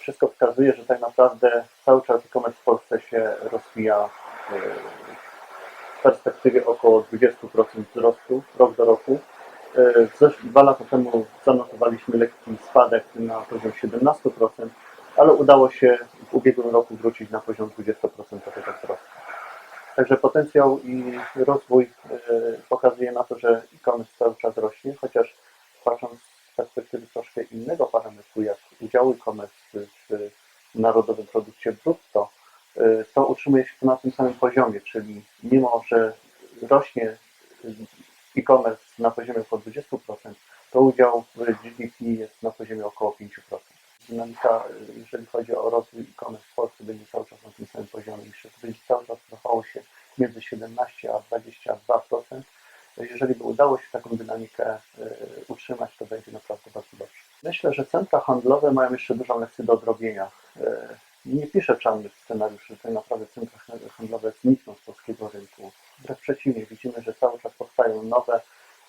wszystko wskazuje, że tak naprawdę cały czas e-commerce w Polsce się rozwija yy, w perspektywie około 20% wzrostu rok do roku. Zesz- Dwa lata temu zanotowaliśmy lekki spadek na poziom 17%, ale udało się w ubiegłym roku wrócić na poziom 20% tego wzrostu. Także potencjał i rozwój yy, pokazuje na to, że e-commerce cały czas rośnie, chociaż innego parametru, jak udział e-commerce w narodowym produkcie brutto, y, to utrzymuje się to na tym samym poziomie, czyli mimo, że rośnie y, e-commerce na poziomie około 20%, to udział w GDP jest na poziomie około 5%. Dynamika, y, jeżeli chodzi o rozwój e-commerce w Polsce, będzie cały czas na tym samym poziomie. Myślę, że będzie cały czas trwało się między 17 a 22%. Jeżeli by udało się taką dynamikę utrzymać, to będzie naprawdę bardzo dobrze. Myślę, że centra handlowe mają jeszcze dużą lekcję do odrobienia. Y, Nie piszę czarnych scenariuszy, tak naprawdę centra handlowe znikną z polskiego rynku. Wręcz przeciwnie, widzimy, że cały czas powstają nowe,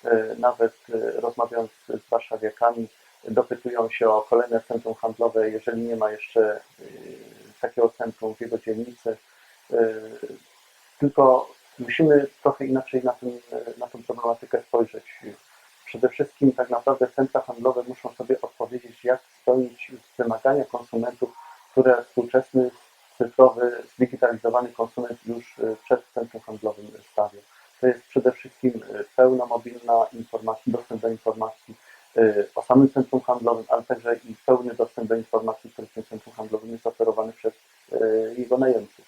y, nawet y, rozmawiając z warszawiakami, dopytują się o kolejne centrum handlowe, jeżeli nie ma jeszcze takiego centrum w jego dzielnicy. Tylko musimy trochę inaczej na, tym, na tą problematykę spojrzeć. Przede wszystkim tak naprawdę centra handlowe muszą sobie odpowiedzieć, jak spełnić wymagania konsumentów, które współczesny, cyfrowy, zdigitalizowany konsument już y, przed centrum handlowym stawia. To jest przede wszystkim y, pełna mobilna informacja, dostęp do informacji y, o samym centrum handlowym, ale także i pełny dostęp do informacji, który w tym centrum handlowym jest oferowany przez jego najemców.